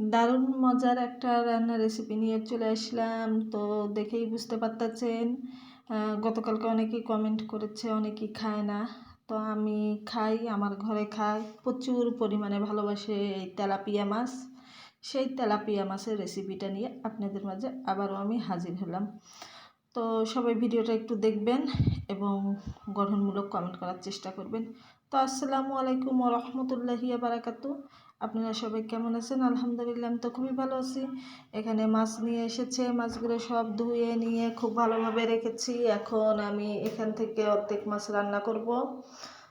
দারুণ মজার একটা রান্নার রেসিপি নিয়ে চলে আসলাম। তো দেখেই বুঝতে পারতেছেন গতকালকে অনেকেই কমেন্ট করেছে অনেকেই খায় না। তো আমি খাই, আমার ঘরে খাই প্রচুর পরিমাণে ভালোবাসে এই তেলাপিয়া মাছ। সেই তেলাপিয়া মাছের রেসিপিটা নিয়ে আপনাদের মাঝে আবারও আমি হাজির হলাম। তো সবাই ভিডিওটা একটু দেখবেন এবং গঠনমূলক কমেন্ট করার চেষ্টা করবেন। তো আসসালামু আলাইকুম রহমতুল্লাহি বারাকাতু আপনারা সবাই কেমন আছেন? আলহামদুলিল্লাহ, আমি তো খুবই ভালো আছি। এখানে মাছ নিয়ে এসেছে, মাছগুলো সব ধুয়ে নিয়ে খুব ভালোভাবে রেখেছি। এখন আমি এখান থেকে অর্ধেক মাছ রান্না করব।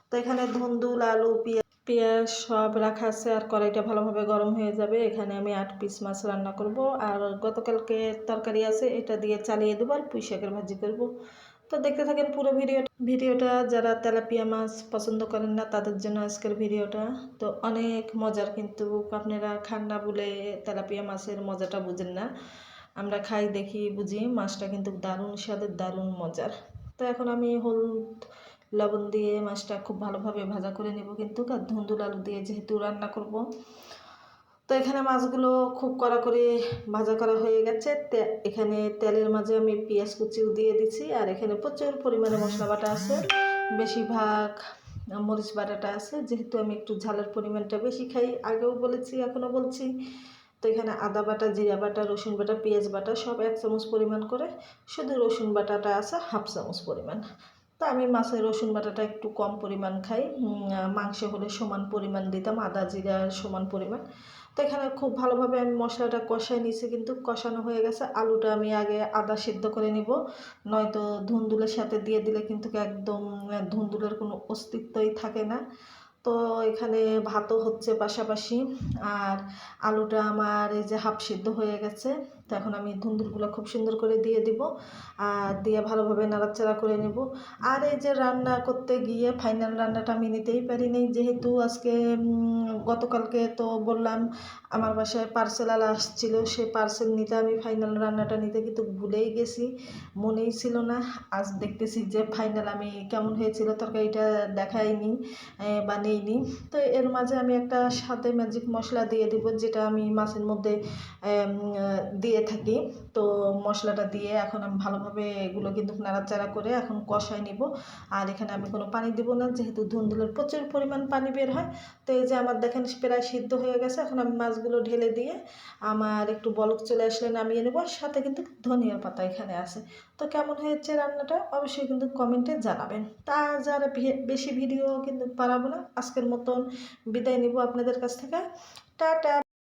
তো এখানে ধুন্দুল, আলু, পেঁয়াজ পেঁয়াজ সব রাখা আছে আর কড়াইটা ভালোভাবে গরম হয়ে যাবে। এখানে আমি আট পিস মাছ রান্না করব। আর গতকালকে তরকারি আছে, এটা দিয়ে চালিয়ে দেবো আর পুঁই শাকের ভাজি করব। তো দেখতে থাকেন পুরো ভিডিও ভিডিওটা যারা তেলাপিয়া মাছ পছন্দ করেন না, তাদের জন্য আজকের ভিডিওটা। তো অনেক মজার কিন্তু আপনারা খান না বলে তেলাপিয়া মাছের মজাটা বুঝেন না। আমরা খাই, দেখি, বুঝি, মাছটা কিন্তু দারুণ স্বাদের, দারুণ মজার। তো এখন আমি হলুদ, লবণ দিয়ে মাছটা খুব ভালোভাবে ভাজা করে নেব কিন্তু, আর ধুন্দুল আলু দিয়ে যেহেতু রান্না করব তো এখানে মাছগুলো খুব কড়া করে ভাজা করা হয়ে গেছে। এখানে তেলের মাঝে আমি পেঁয়াজ কুচিও দিয়ে দিছি আর এখানে প্রচুর পরিমাণে মশলা বাটা আছে। বেশিরভাগ মরিচ বাটাটা আছে। যেহেতু আমি একটু ঝালের পরিমাণটা বেশি খাই, আগেও বলেছি এখনও বলছি। তো এখানে আদা বাটা, জিরা বাটা, রসুন বাটা, পেঁয়াজ বাটা সব এক চামচ পরিমাণ করে। শুধু রসুন বাটাটা আছে, হাফ চামচ পরিমাণ। তো আমি মাছের রসুন বাটাটা একটু কম পরিমাণ খাই। মাংস হলে সমান পরিমাণ দিতাম, আদা জিরা সমান পরিমাণ। তো এখানে খুব ভালোভাবে আমি মশলাটা কষাই নিয়েছি কিন্তু কষানো হয়ে গেছে। আলুটা আমি আগে আদা সিদ্ধ করে নিব, নয়তো ধুন্দুলের সাথে দিয়ে দিলে কিন্তু একদম ধুন্দুলের কোনো অস্তিত্বই থাকে না। তো এখানে ভাতও হচ্ছে পাশাপাশি। আর আলুটা আমার এই যে হাফ সিদ্ধ হয়ে গেছে তো এখন আমি ধুন্দুরগুলো খুব সুন্দর করে দিয়ে দিব, আর দিয়ে ভালোভাবে নাড়াচাড়া করে নেব। আর এই যে রান্না করতে গিয়ে ফাইনাল রান্নাটা আমি নিতেই পারিনি, যেহেতু আজকে গতকালকে তো বললাম আমার বাসায় পার্সেল আলা আসছিল, সে পার্সেল নিতে আমি ফাইনাল রান্নাটা নিতে কিন্তু ভুলেই গেছি, মনেই ছিল না। আজ দেখতেছি যে ফাইনাল আমি কেমন হয়েছিল, তরকারিটা দেখাইনি বা তো এর মাঝে আমি একটা সাথে ম্যাজিক মশলা দিয়ে দিব, যেটা আমি মাছের মধ্যে দিয়ে দিয়ে থাকি। তো মশলাটা দিয়ে এখন আমি ভালোভাবে এগুলো কিন্তু নাড়াচাড়া করে এখন কষায় নিব। আর এখানে আমি কোনো পানি দিব না, যেহেতু ধুন্দুলের প্রচুর পরিমাণ পানি বের হয়। তো এই যে আমার দেখেন প্রায় সিদ্ধ হয়ে গেছে, এখন আমি মাছগুলো ঢেলে দিয়ে আমার একটু বলক চলে আসলে নামিয়ে নেব। সাথে কিন্তু ধনিয়া পাতা এখানে আছে। তো কেমন হয়েছে রান্নাটা অবশ্যই কিন্তু কমেন্টে জানাবেন। তা যারা বেশি ভিডিও কিন্তু পারাবো না, আজকের মতন বিদায় নিব আপনাদের কাছ থেকে। টাটা!